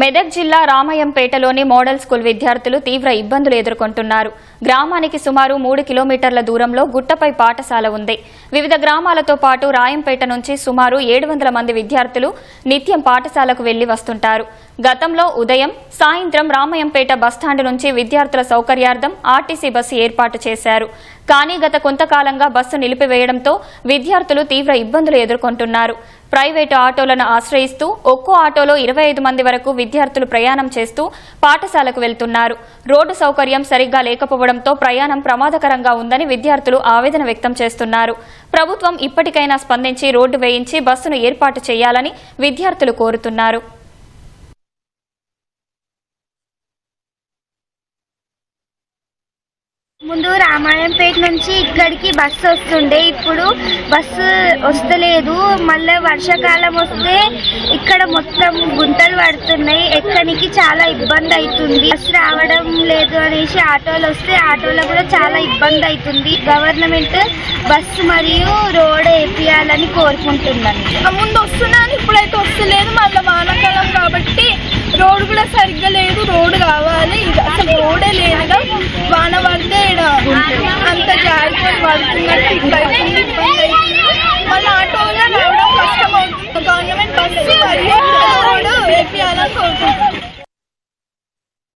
మెదక్ జిల్లా రామయంపేటలోని model school విద్యార్థులు తీవ్ర ఇబ్బందులు ఎదుర్కొంటున్నారు. గ్రామానికి సుమారు మూడు కిలోమీటర్ల దూరంలో గుట్టపై పాఠశాల ఉంది. వివిధ గ్రామాలతో పాటు రాయంపేట నుంచి సుమారు ఏడు వందల మంది విద్యార్థులు నిత్యం పాఠశాలకు వెళ్ళి వస్తుంటారు. గతంలో ఉదయం సాయంత్రం రామయంపేట బస్టాండ్ నుంచి విద్యార్థుల సౌకర్యార్థం ఆర్టీసీ బస్సు ఏర్పాటు చేశారు. కానీ గత కొంతకాలంగా బస్సు నిలిపివేయడంతో విద్యార్థులు తీవ్ర ఇబ్బందులు ఎదుర్కొంటున్నారు. ప్రైవేటు ఆటోలను ఆశ్రయిస్తూ ఒక్కో ఆటోలో ఇరవై ఐదు మంది వరకు విద్యార్థులు ప్రయాణం చేస్తూ పాఠశాలకు వెళ్తున్నారు. రోడ్డు సౌకర్యం సరిగ్గా లేకపోవడంతో ప్రయాణం ప్రమాదకరంగా ఉందని విద్యార్థులు ఆవేదన వ్యక్తం చేస్తున్నారు. ప్రభుత్వం ఇప్పటికైనా స్పందించి రోడ్డు వేయించి బస్సును ఏర్పాటు చేయాలని విద్యార్థులు కోరుతున్నారు. ముందు రామాయంపేట నుంచి ఇక్కడికి బస్సు వస్తుండే. ఇప్పుడు బస్సు వస్తలేదు. మళ్ళీ వర్షాకాలం వస్తే ఇక్కడ మొత్తం గుంటలు పడుతున్నాయి. ఎక్కడికి చాలా ఇబ్బంది అవుతుంది. బస్సు రావడం లేదు అనేసి ఆటోలు వస్తే ఆటోలో కూడా చాలా ఇబ్బంది అవుతుంది. గవర్నమెంట్ బస్సు మరియు రోడ్ వేపియాలని కోరుకుంటున్నాను ఆ ముందు వస్తున్నాను ఇప్పుడైతే వస్తలేదు. మళ్ళీ వానాకాలం కాబట్టి రోడ్ కూడా సరిగ్గా లేదు. రోడ్ కావాలి Bantu.